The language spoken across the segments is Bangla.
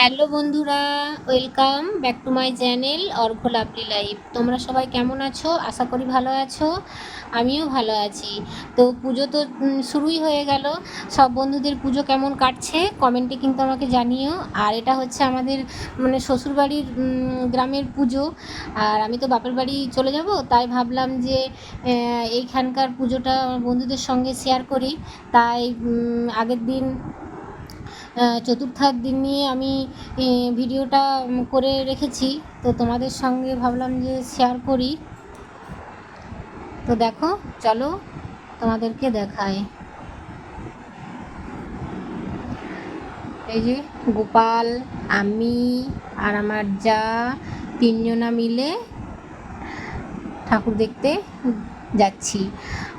হ্যালো বন্ধুরা, welcome back to my channel Argha lovely life. তোমরা সবাই কেমন আছো? আশা করি ভালো আছো। আমিও ভালো আছি। তো পুজো তো শুরুই হয়ে গেল। সব বন্ধুদের পুজো কেমন কাটছে? কমেন্টে কিন্তু আমাকে জানিও। আর এটা হচ্ছে আমাদের মানে শ্বশুরবাড়ির গ্রামের পুজো। আর আমি তো বাপের বাড়ি চলে যাব, তাই ভাবলাম যে এইখানকার পুজোটা আমার বন্ধুদের সঙ্গে শেয়ার করি। তাই আগের দিন চতুর্থার দিন নিয়ে আমি ভিডিওটা করে রেখেছি। তো তোমাদের সঙ্গে ভাবলাম যে শেয়ার করি। তো দেখো, চলো তোমাদেরকে দেখায় এই যে গোপাল, আমি আর আমার যা তিনজনা মিলে ঠাকুর দেখতে যাচ্ছি।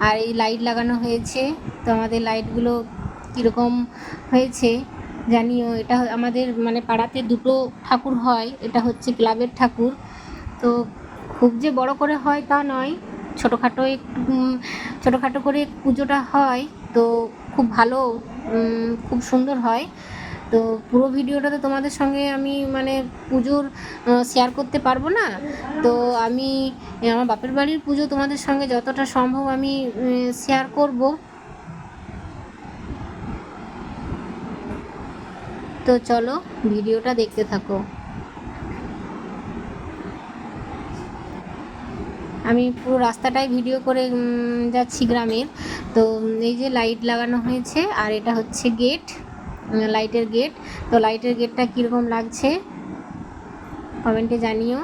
আর এই লাইট লাগানো হয়েছে। তো আমাদের লাইটগুলো কীরকম হয়েছে? জানিও, এটা আমাদের মানে পাড়াতে দুটো ঠাকুর হয়, এটা হচ্ছে ক্লাবের ঠাকুর। তো খুব যে বড় করে হয় তা নয়, ছোটোখাটো একটু ছোটোখাটো করে পুজোটা হয়, তো খুব ভালো খুব সুন্দর হয়। তো পুরো ভিডিওটা তো তোমাদের সঙ্গে আমি মানে পুজোর শেয়ার করতে পারব না। তো আমি, আমার বাপের বাড়ির পুজো তোমাদের সঙ্গে যতটা সম্ভব আমি শেয়ার করব। তো চলো ভিডিওটা দেখতে থাকো। আমি পুরো রাস্তাটাই ভিডিও করে যাচ্ছি গ্রামের। তো এই যে লাইট লাগানো হয়েছে, আর এটা হচ্ছে গেট লাইটের গেট। তো লাইটের গেটটা কীরকম লাগছে? কমেন্টে জানিও।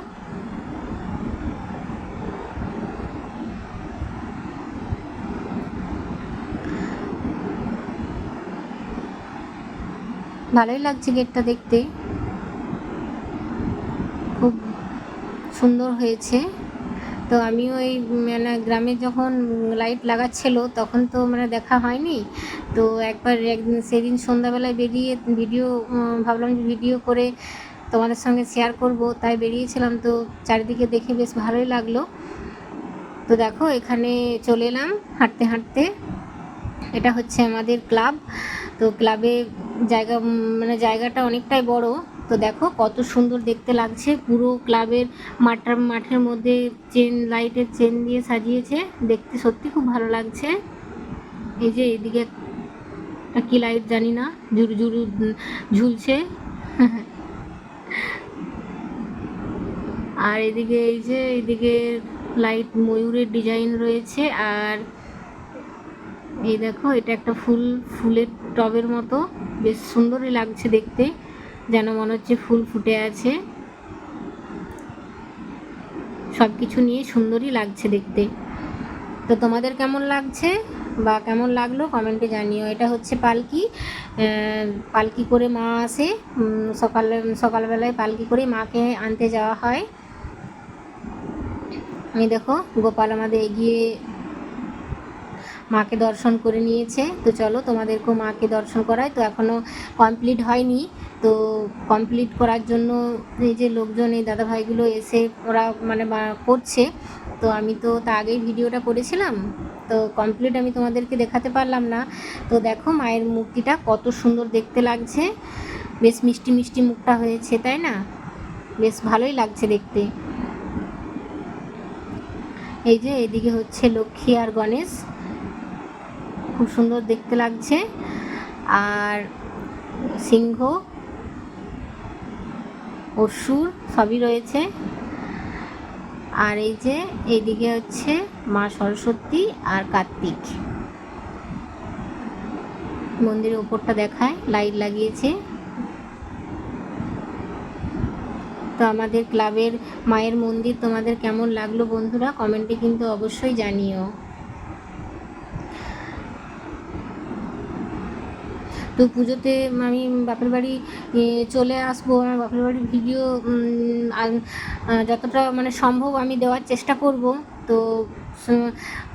ভালোই লাগছে গেটটা দেখতে। খুব সুন্দর হয়েছে। তো আমিও ওই মানে গ্রামে যখন লাইট লাগাচ্ছিল, তখন তো মানে দেখা হয়নি। তো একবার একদিন সেদিন সন্ধ্যাবেলায় বেরিয়ে ভিডিও ভাবলাম যে ভিডিও করে তোমাদের সঙ্গে শেয়ার করব, তাই বেরিয়েছিলাম। তো চারিদিকে দেখে বেশ ভালোই লাগল। তো দেখো, এখানে চলে এলাম হাঁটতে হাঁটতে। এটা হচ্ছে আমাদের ক্লাব। তো ক্লাবে জায়গা মানে জায়গাটা অনেকটাই বড়। তো দেখো কত সুন্দর দেখতে লাগছে। পুরো ক্লাবের মাঠের মাঠের মধ্যে চেন লাইটের চেন দিয়ে সাজিয়েছে। দেখতে সত্যি খুব ভালো লাগছে। এই যে এদিকে কি লাইট জানি না, ঝুরু ঝুরু ঝুলছে। আর এদিকে এই যে, এদিকে লাইট ময়ূরের ডিজাইন রয়েছে। আর এই দেখো, এটা একটা ফুল, ফুলের টবের মতো। বেশ সুন্দরই লাগছে দেখতে। যেন মনে হচ্ছে ফুল ফুটে আছে। সব কিছু নিয়ে সুন্দরই লাগছে দেখতে। তো তোমাদের কেমন লাগছে বা কেমন লাগল কমেন্টে জানিও। এটা হচ্ছে পালকি। পালকি করে মা আসে। সকালে, সকালবেলায় পালকি করে মাকে আনতে যাওয়া হয়। আমি দেখো, গোপাল আমাদের এগিয়ে মাকে দর্শন করে নিয়েছে। তো চলো, তোমাদেরকেও মাকে দর্শন করায় তো এখনও কমপ্লিট হয়নি। তো কমপ্লিট করার জন্য এই যে লোকজন, এই দাদাভাইগুলো এসে ওরা মানে করছে। তো আমি তো তা আগেই ভিডিওটা করেছিলাম। তো কমপ্লিট আমি তোমাদেরকে দেখাতে পারলাম না। তো দেখো মায়ের মূর্তিটা কত সুন্দর দেখতে লাগছে। বেশ মিষ্টি মিষ্টি মুখটা হয়েছে, তাই না? বেশ ভালোই লাগছে দেখতে। এই যে এদিকে হচ্ছে লক্ষ্মী আর গণেশ। খুব সুন্দর দেখতে লাগছে। আর সিংহ, অসুর সবই রয়েছে। আর এই যে এইদিকে হচ্ছে মা সরস্বতী আর কার্তিক। মন্দিরের উপরটা দেখায়, লাইট লাগিয়েছে। তো আমাদের ক্লাবের মায়ের মন্দির তোমাদের কেমন লাগল বন্ধুরা? কমেন্টে কিন্তু অবশ্যই জানিও। তো পুজোতে আমি বাপের বাড়ি চলে আসব। আমার বাপের বাড়ির ভিডিও যতটা মানে সম্ভব আমি দেওয়ার চেষ্টা করব। তো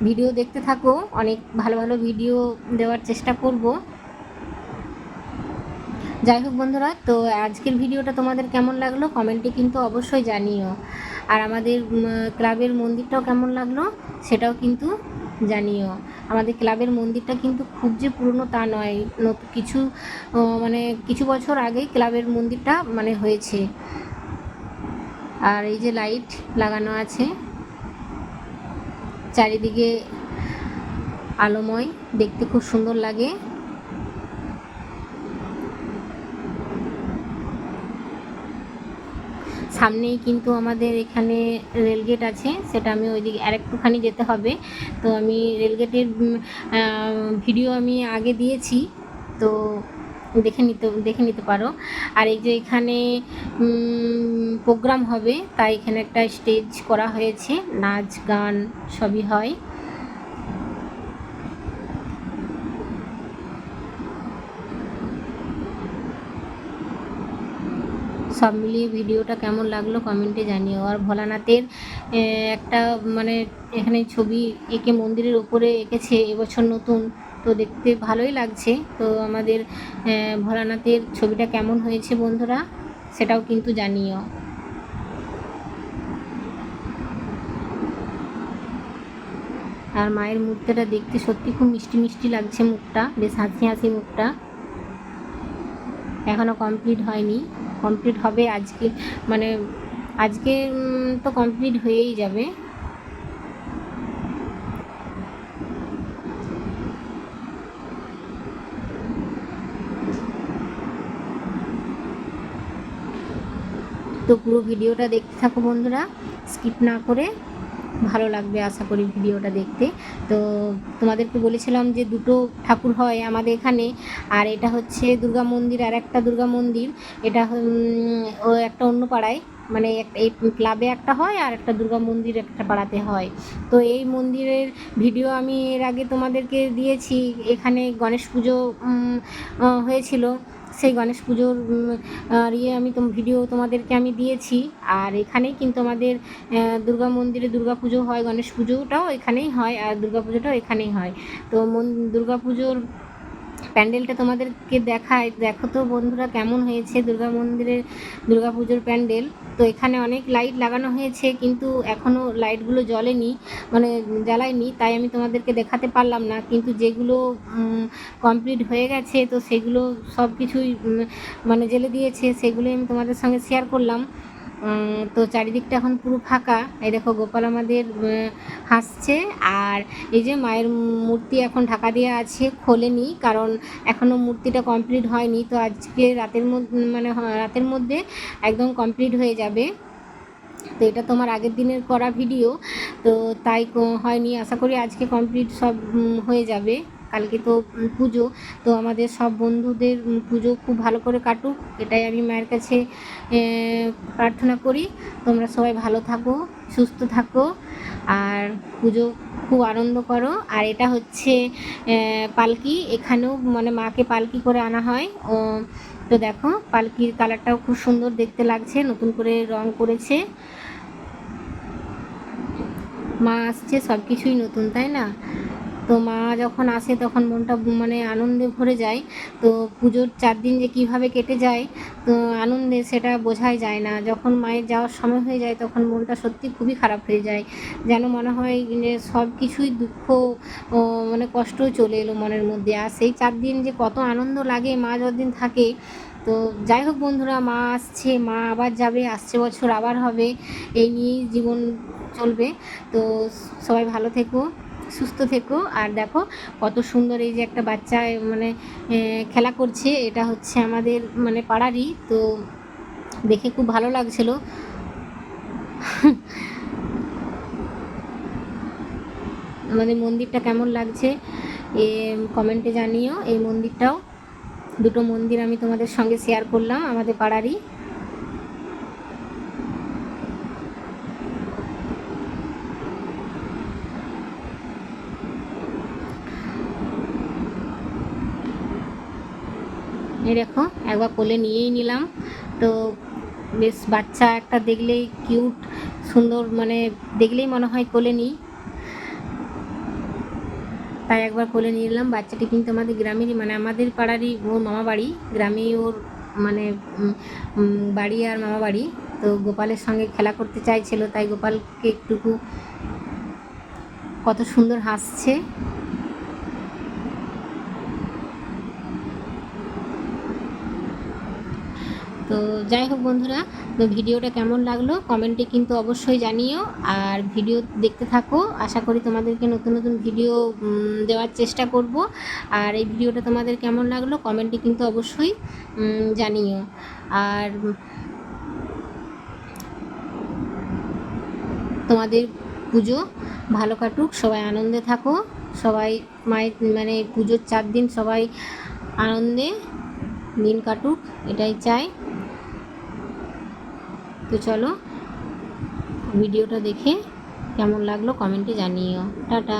ভিডিও দেখতে থাকো। অনেক ভালো ভালো ভিডিও দেওয়ার চেষ্টা করব। যাই হোক বন্ধুরা, তো আজকের ভিডিওটা তোমাদের কেমন লাগল? কমেন্টে কিন্তু অবশ্যই জানিও। আর আমাদের ক্লাবের মন্দিরটাও কেমন লাগল? সেটাও কিন্তু জানিও। আমাদের ক্লাবের মন্দিরটা কিন্তু খুব যে পুরনো তা নয়। নতুন কিছু মানে কিছু বছর আগেই ক্লাবের মন্দিরটা মানে হয়েছে। আর এই যে লাইট লাগানো আছে, চারিদিকে আলোময়, দেখতে খুব সুন্দর লাগে। সামনেই কিন্তু আমাদের এখানে রেলগেট আছে, সেটা আমি ওইদিকে আরেকটুখানি যেতে হবে। তো আমি রেলগেটের ভিডিও আমি আগে দিয়েছি, তো দেখে নিতে দেখে নিতে পারো। আর এই যে এখানে প্রোগ্রাম হবে, তাই এখানে একটা স্টেজ করা হয়েছে, নাচ, গান সবই হয়। সব মিলিয়ে ভিডিওটা কেমন লাগল কমেন্টে জানিও। আর ভোলানাথের একটা মানে এখানে ছবি এঁকে মন্দিরের উপরে এঁকেছে, এবছর নতুন। তো দেখতে ভালোই লাগছে। তো আমাদের ভোলানাথের ছবিটা কেমন হয়েছে বন্ধুরা, সেটাও কিন্তু জানিও। আর মায়ের মূর্তিটা দেখতে সত্যি খুব মিষ্টি মিষ্টি লাগছে মুখটা, বেশ হাসি হাসি মুখটা। এখনও কমপ্লিট হয়নি। কমপ্লিট হবে আজকে মানে আজকে তো কমপ্লিট হয়েই যাবে। তো পুরো ভিডিওটা দেখতে থাকো বন্ধুরা স্কিপ না করে। ভালো লাগবে আশা করি ভিডিওটা দেখতে। তো তোমাদেরকে বলেছিলাম যে দুটো ঠাকুর হয় আমাদের এখানে, আর এটা হচ্ছে দুর্গা মন্দির আর একটা দুর্গা মন্দির। এটা ও একটা অন্য পাড়ায় মানে এই ক্লাবে একটা হয় আর একটা দুর্গা মন্দির একটা পাড়াতে হয়। তো এই মন্দিরের ভিডিও আমি এর আগে তোমাদেরকে দিয়েছি। এখানে গণেশ পুজো হয়েছিল। সেই গণেশ পুজোর ইয়ে আমি তো ভিডিও তোমাদেরকে আমি দিয়েছি। আর এখানেই কিন্তু আমাদের দুর্গা মন্দিরে দুর্গা পুজো হয়, গণেশ পুজোটাও এখানেই হয়, আর দুর্গা পুজোটাও এখানেই হয়। তো মন, দুর্গা পুজোর প্যান্ডেলটা তোমাদেরকে দেখায়। দেখো তো বন্ধুরা কেমন হয়েছে দুর্গা মন্দিরের দুর্গা পুজোর প্যান্ডেল। তো এখানে অনেক লাইট লাগানো হয়েছে, কিন্তু এখনও লাইটগুলো জ্বলেনি মানে জ্বালায়নি, তাই আমি তোমাদেরকে দেখাতে পারলাম না। কিন্তু যেগুলো কমপ্লিট হয়ে গেছে, তো সেগুলো সব কিছুই মানে জেলে দিয়েছে, সেগুলোই আমি তোমাদের সঙ্গে শেয়ার করলাম। তো চারিদিকটা এখন পুরো ফাঁকা। এই দেখো গোপাল আমাদের হাসছে। আর এই যে মায়ের মূর্তি এখন ঢাকা দেওয়া আছে, খোলেনি, কারণ এখনও মূর্তিটা কমপ্লিট হয়নি। তো আজকে রাতের মধ্যে মানে রাতের মধ্যে একদম কমপ্লিট হয়ে যাবে। তো এটা তোমার আগের দিনের করা ভিডিও তো তাই হয়নি। আশা করি আজকে কমপ্লিট সব হয়ে যাবে। কালকে তো পুজো। তো আমাদের সব বন্ধুদের পুজো খুব ভালো করে কাটুক, এটাই আমি মায়ের কাছে প্রার্থনা করি। তোমরা সবাই ভালো থাকো, সুস্থ থাকো, আর পুজো খুব আনন্দ করো। আর এটা হচ্ছে পালকি। এখানেও মানে মাকে পালকি করে আনা হয়। ও, তো দেখো, পালকির কালারটাও খুব সুন্দর দেখতে লাগছে, নতুন করে রং করেছে। মা আসছে সব কিছুই নতুন, তাই না? তো মা যখন আসে তখন মনটা মানে আনন্দে ভরে যায়। তো পুজোর চার দিন যে কীভাবে কেটে যায়, তো আনন্দে সেটা বোঝাই যায় না। যখন মায়ের যাওয়ার সময় হয়ে যায় তখন মনটা সত্যি খুবই খারাপ হয়ে যায়। যেন মনে হয় যে সব কিছুই দুঃখ মানে কষ্ট চলে এলো মনের মধ্যে। আর সেই চার দিন যে কত আনন্দ লাগে মা যতদিন থাকে, তো যাই হোক বন্ধুরা, মা আসছে, মা আবার যাবে, আসছে বছর আবার হবে, এই নিয়েই জীবন চলবে। তো সবাই ভালো থেকো। সুস্থ থেকো। আর দেখো, কত সুন্দর এই যে একটা বাচ্চা মানে খেলা করছে। এটা হচ্ছে আমাদের মানে পাড়ারই। তো দেখে খুব ভালো লাগছিল। আমাদের মন্দিরটা কেমন লাগছে, এ, কমেন্টে জানিও। এই মন্দিরটাও, দুটো মন্দির আমি তোমাদের সঙ্গে শেয়ার করলাম, আমাদের পাড়ারই। এই দেখো, একবার কোলে নিয়েই নিলাম। তো বেশ বাচ্চা একটা দেখলেই কিউট সুন্দর মানে দেখলেই মনে হয় কোলে নিই। তাই একবার কোলে নিয়ে নিলাম। বাচ্চাটি কিন্তু আমাদের গ্রামেরই মানে আমাদের পাড়ারই ওর মামা বাড়ি। গ্রামেই ওর মানে বাড়ি আর মামা বাড়ি। তো গোপালের সঙ্গে খেলা করতে চাইছিল, তাই গোপালকে একটুকু কত সুন্দর হাসছে। তো যাই হোক বন্ধুরা, তো ভিডিওটা কেমন লাগল কমেন্টে কিন্তু অবশ্যই জানিও। আর ভিডিও দেখতে থাকো, আশা করি তোমাদেরকে নতুন নতুন ভিডিও দেওয়ার চেষ্টা করব। আর এই ভিডিওটা তোমাদের কেমন লাগল কমেন্টে কিন্তু অবশ্যই জানিও। আর তোমাদের পুজো ভালো কাটুক, সবাই আনন্দে থাকো, সবাই মায়ের মানে পুজোর চার দিন সবাই আনন্দে দিন কাটুক, এটাই চাই। তো চলো ভিডিওটা দেখে কেমন লাগল কমেন্টে জানিও। টাটা।